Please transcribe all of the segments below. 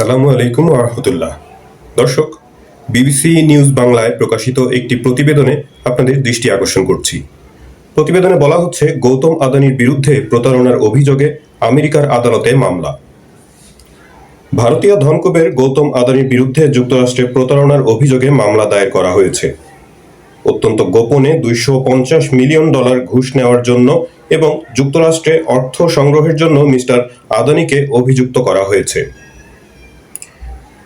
আসসালামু আলাইকুম রহমতুল্লাহ। দর্শক, বিবিসি নিউজ বাংলায় প্রকাশিত একটি প্রতিবেদনে আপনাদের দৃষ্টি আকর্ষণ করছি। প্রতিবেদনে বলা হচ্ছে, গৌতম আদানির বিরুদ্ধে প্রতারণার অভিযোগে আমেরিকার আদালতে মামলা। ভারতীয় ধনকুবের গৌতম আদানির বিরুদ্ধে যুক্তরাষ্ট্রে প্রতারণার অভিযোগে মামলা দায়ের করা হয়েছে। অত্যন্ত গোপনে দুইশো পঞ্চাশ মিলিয়ন ডলার ঘুষ নেওয়ার জন্য এবং যুক্তরাষ্ট্রে অর্থ সংগ্রহের জন্য মিস্টার আদানিকে অভিযুক্ত করা হয়েছে।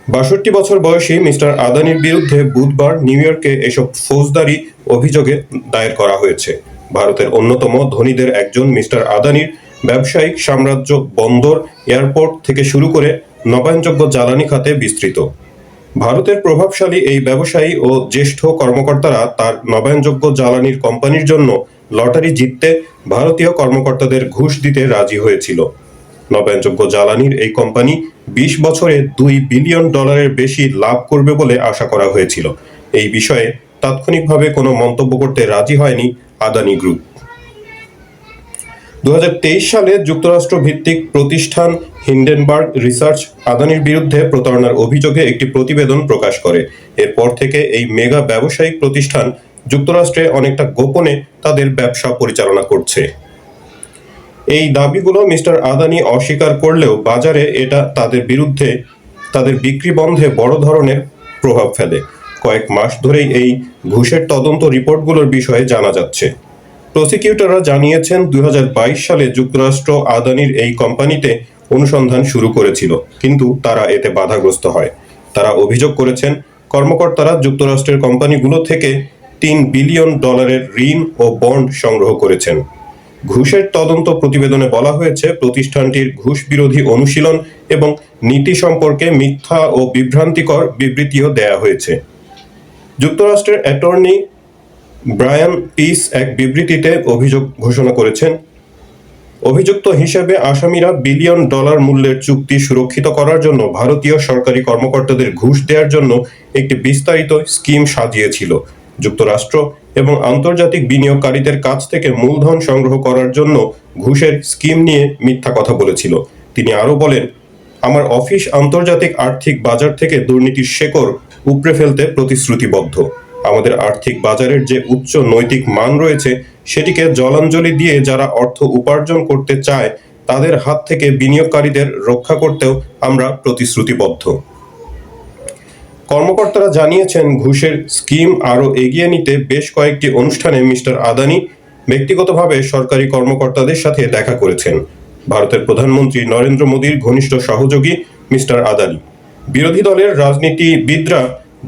বাষট্টি বছর বয়সী মিস্টার আদানির বিরুদ্ধে বুধবার নিউ ইয়র্কে এসব ফৌজদারি অভিযোগে দায়ের করা হয়েছে। ভারতের অন্যতম ধনীদের একজন মিস্টার আদানির ব্যবসায়িক সাম্রাজ্য বন্দর এয়ারপোর্ট থেকে শুরু করে নবায়নযোগ্য জ্বালানি খাতে বিস্তৃত। ভারতের প্রভাবশালী এই ব্যবসায়ী ও জ্যেষ্ঠ কর্মকর্তারা তার নবায়নযোগ্য জ্বালানির কোম্পানির জন্য লটারি জিততে ভারতীয় কর্মকর্তাদের ঘুষ দিতে রাজি হয়েছিল। নবায়নযোগ্য জ্বালানির এই কোম্পানি বিশ বছরে দুই বিলিয়ন ডলারের বেশি লাভ করবে বলে আশা করা হয়েছিল। এই বিষয়ে তাৎক্ষণিকভাবে কোনো মন্তব্য করতে রাজি হয়নি আদানি গ্রুপ। দুই হাজার তেইশ সালে যুক্তরাষ্ট্র ভিত্তিক প্রতিষ্ঠান হিন্ডেনবার্গ রিসার্চ আদানির বিরুদ্ধে প্রতারণার অভিযোগে একটি প্রতিবেদন প্রকাশ করে। এরপর থেকে এই মেগা ব্যবসায়িক প্রতিষ্ঠান যুক্তরাষ্ট্রে অনেকটা গোপনে তাদের ব্যবসা পরিচালনা করছে। এই দাবিগুলো মিস্টার আদানি অস্বীকার করলেও বাজারে এটা তাদের বিরুদ্ধে, তাদের বিক্রি বন্ধে বড় ধরনের প্রভাব ফেলে। কয়েক মাস ধরেই এই ঘুষের তদন্ত রিপোর্টগুলোর বিষয়ে জানা যাচ্ছে। প্রসিকিউটররা জানিয়েছেন দু হাজার বাইশ সালে যুক্তরাষ্ট্র আদানির এই কোম্পানিতে অনুসন্ধান শুরু করেছিল, কিন্তু তারা এতে বাধাগ্রস্ত হয়। তারা অভিযোগ করেছেন, কর্মকর্তারা যুক্তরাষ্ট্রের কোম্পানিগুলো থেকে তিন বিলিয়ন ডলারের ঋণ ও বন্ড সংগ্রহ করেছেন। ঘুষের তদন্ত প্রতিবেদনে বলা হয়েছে, প্রতিষ্ঠানটির ঘুষ বিরোধী অনুশীলন এবং নীতি সম্পর্কে মিথ্যা ও বিভ্রান্তিকর বিবৃতিও দেয়া হয়েছে। যুক্তরাষ্ট্রের অ্যাটর্নি ব্রায়ান পিস এক বিবৃতিতে অভিযোগ ঘোষণা করেছেন, অভিযুক্ত হিসেবে আসামিরা বিলিয়ন ডলার মূল্যের চুক্তি সুরক্ষিত করার জন্য ভারতীয় সরকারি কর্মকর্তাদের ঘুষ দেওয়ার জন্য একটি বিস্তারিত স্কিম সাজিয়েছিল। যুক্তরাষ্ট্র এবং আন্তর্জাতিক বিনিয়োগকারীদের কাছ থেকে মূলধন সংগ্রহ করার জন্য ঘুষের স্কিম নিয়ে মিথ্যা কথা বলেছিল। তিনি আরও বলেন, আমার অফিস আন্তর্জাতিক আর্থিক বাজার থেকে দুর্নীতির শেকড় উপড়ে ফেলতে প্রতিশ্রুতিবদ্ধ। আমাদের আর্থিক বাজারের যে উচ্চ নৈতিক মান রয়েছে, সেটিকে জলাঞ্জলি দিয়ে যারা অর্থ উপার্জন করতে চায়, তাদের হাত থেকে বিনিয়োগকারীদের রক্ষা করতেও আমরা প্রতিশ্রুতিবদ্ধ। কর্মকর্তারা জানিয়েছেন, ঘুষের স্কিম আরও এগিয়ে নিতে বেশ কয়েকটি অনুষ্ঠানে মিস্টার আদানি ব্যক্তিগতভাবে সরকারি কর্মকর্তাদের সাথে দেখা করেছেন। ভারতের প্রধানমন্ত্রী নরেন্দ্র মোদীর ঘনিষ্ঠ সহযোগী মিস্টার আদানি। বিরোধী দলের রাজনীতিবিদরা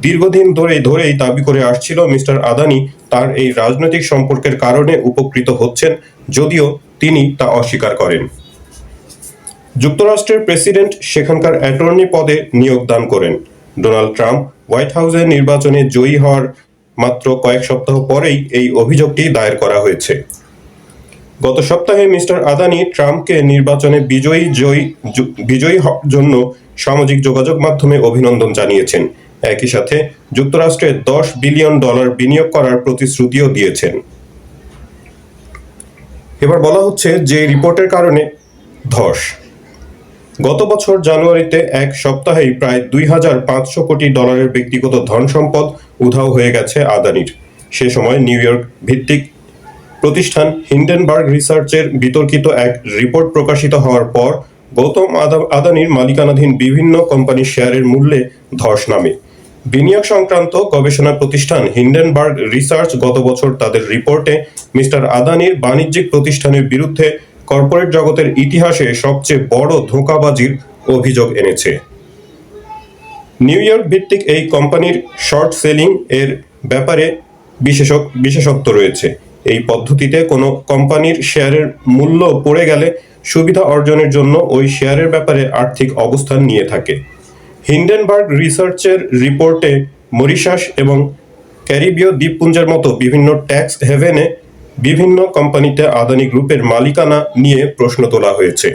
দীর্ঘদিন ধরে ধরেই দাবি করে আসছিল মিস্টার আদানি তার এই রাজনৈতিক সম্পর্কের কারণে উপকৃত হচ্ছেন, যদিও তিনি তা অস্বীকার করেন। যুক্তরাষ্ট্রের প্রেসিডেন্ট সেখানকার অ্যাটর্নি পদে নিয়োগ দান করেন। ডোনাল্ড ট্রাম্প হোয়াইট হাউসের নির্বাচনে জয়ী হওয়ার মাত্র কয়েক সপ্তাহ পরেই এই অভিযোগটি দায়ের করা হয়েছে। গত সপ্তাহে মিস্টার আদানি ট্রাম্পকে নির্বাচনে বিজয়ী জয়ী বিজয়ী হওয়ার জন্য সামাজিক যোগাযোগ মাধ্যমে অভিনন্দন জানিয়েছেন। একই সাথে যুক্তরাষ্ট্রে দশ বিলিয়ন ডলার বিনিয়োগ করার প্রতিশ্রুতিও দিয়েছেন। এবার বলা হচ্ছে যে রিপোর্টের কারণে ধস। গত বছর জানুয়ারিতে এক সপ্তাহেই প্রায় দুই হাজার পাঁচশো কোটি ডলারের ব্যক্তিগত ধন সম্পদ উধাও হয়ে গেছে আদানির। সে সময় নিউ ইয়র্ক ভিত্তিক প্রতিষ্ঠান হিন্ডেনবার্গ রিসার্চের বিতর্কিত এক রিপোর্ট প্রকাশিত হওয়ার পর গৌতম আদা- আদানির মালিকানাধীন বিভিন্ন কোম্পানির শেয়ারের মূল্যে ধস নামে। বিনিয়োগ সংক্রান্ত গবেষণা প্রতিষ্ঠান হিন্ডেনবার্গ রিসার্চ গত বছর তাদের রিপোর্টে মিস্টার আদানির বাণিজ্যিক প্রতিষ্ঠানের বিরুদ্ধে কর্পোরেট জগতের ইতিহাসে সবচেয়ে বড় ধোঁকাবাজির অভিযোগ এনেছে। নিউ ইয়র্ক ভিত্তিক এই কোম্পানির শর্ট সেলিং এর ব্যাপারে বিশেষক, বিশেষত্ব রয়েছে। এই পদ্ধতিতে কোনো কোম্পানির শেয়ারের মূল্য পড়ে গেলে সুবিধা অর্জনের জন্য ওই শেয়ারের ব্যাপারে আর্থিক অবস্থান নিয়ে থাকে। হিন্ডেনবার্গ রিসার্চের রিপোর্টে মরিশাস এবং ক্যারিবীয় দ্বীপপুঞ্জের মতো বিভিন্ন ট্যাক্স হেভেনে বিভিন্ন কোম্পানিতে আদানি গ্রুপের মালিকানা নিয়ে প্রশ্ন তোলা হয়েছে।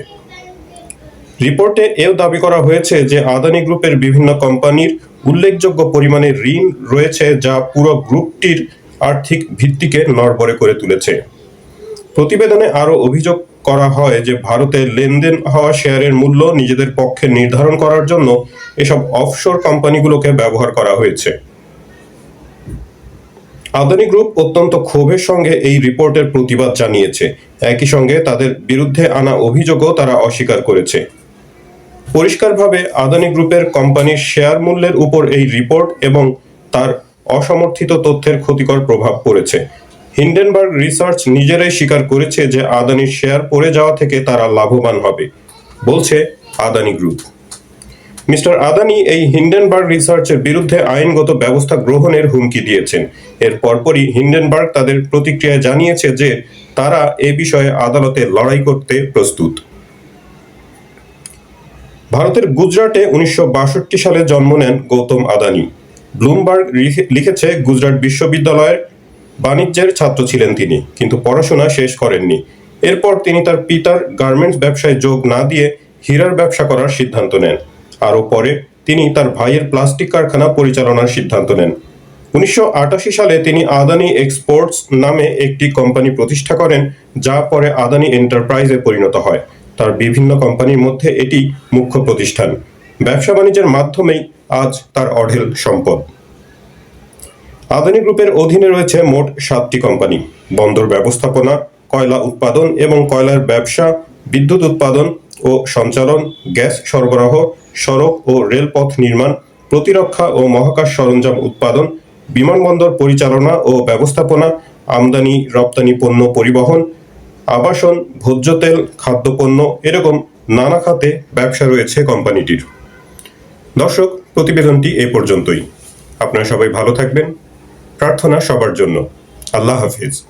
রিপোর্টে এও দাবি করা হয়েছে যে আদানি গ্রুপের বিভিন্ন কোম্পানির উল্লেখযোগ্য পরিমাণে ঋণ রয়েছে যা পুরো গ্রুপটির আর্থিক ভিত্তিকে নড়বড়ে করে তুলেছে। প্রতিবেদনে আরও অভিযোগ করা হয় যে ভারতে লেনদেন হওয়া শেয়ারের মূল্য নিজেদের পক্ষে নির্ধারণ করার জন্য এসব অফশোর কোম্পানিগুলোকে ব্যবহার করা হয়েছে। আদানি গ্রুপ অত্যন্ত ক্ষোভের সঙ্গে এই রিপোর্টের প্রতিবাদ জানিয়েছে। একই সঙ্গে তাদের বিরুদ্ধে আনা অভিযোগও তারা অস্বীকার করেছে। পরিষ্কারভাবে আদানি গ্রুপের কোম্পানির শেয়ার মূল্যের উপর এই রিপোর্ট এবং তার অসমর্থিত তথ্যের ক্ষতিকর প্রভাব পড়েছে। হিন্ডেনবার্গ রিসার্চ নিজেরাই স্বীকার করেছে যে আদানির শেয়ার পড়ে যাওয়া থেকে তারা লাভবান হবে, বলছে আদানি গ্রুপ। মিস্টার আদানি এই হিন্ডেনবার্গ রিসার্চের বিরুদ্ধে আইনগত ব্যবস্থা গ্রহণের হুমকি দিয়েছেন। এর পরপরই হিন্ডেনবার্গ তাদের প্রতিক্রিয়ায় জানিয়েছে যে তারা এ বিষয়ে আদালতে লড়াই করতে প্রস্তুত। ভারতের গুজরাটে উনিশশো বাষট্টি সালে জন্ম নেন গৌতম আদানি। ব্লুমবার্গ লিখে- লিখেছে, গুজরাট বিশ্ববিদ্যালয়ের বাণিজ্যের ছাত্র ছিলেন তিনি, কিন্তু পড়াশোনা শেষ করেননি। এরপর তিনি তার পিতার গার্মেন্টস ব্যবসায় যোগ না দিয়ে হীরার ব্যবসা করার সিদ্ধান্ত নেন। আরও পরে তিনি তার ভাইয়ের প্লাস্টিক কারখানা পরিচালনার সিদ্ধান্ত নেন। উনিশশো আটাশি সালে তিনি আদানি এক্সপোর্টস নামে একটি কোম্পানি প্রতিষ্ঠা করেন, যা পরে আদানি এন্টারপ্রাইজে পরিণত হয়। তার বিভিন্ন কোম্পানির মধ্যে এটি মুখ্য প্রতিষ্ঠান। ব্যবসা বাণিজ্যের মাধ্যমেই আজ তার অঢেল সম্পদ। আদানি গ্রুপের অধীনে রয়েছে মোট সাতটি কোম্পানি। বন্দর ব্যবস্থাপনা, কয়লা উৎপাদন এবং কয়লার ব্যবসা, বিদ্যুৎ উৎপাদন ও সঞ্চালন, গ্যাস সরবরাহ, সড়ক ও রেলপথ নির্মাণ, প্রতিরক্ষা ও মহাকাশ সরঞ্জাম উৎপাদন, বিমানবন্দর পরিচালনা ও ব্যবস্থাপনা, আমদানি, রপ্তানি পণ্য পরিবহন, আবাসন ভোজ্য তেল খাদ্যপণ্য এরকম নানা খাতে ব্যবসা রয়েছে কোম্পানিটির। দর্শক, প্রতিবেদনটি এ পর্যন্তই। আপনারা সবাই ভালো থাকবেন। প্রার্থনা সবার জন্য। আল্লাহ হাফিজ।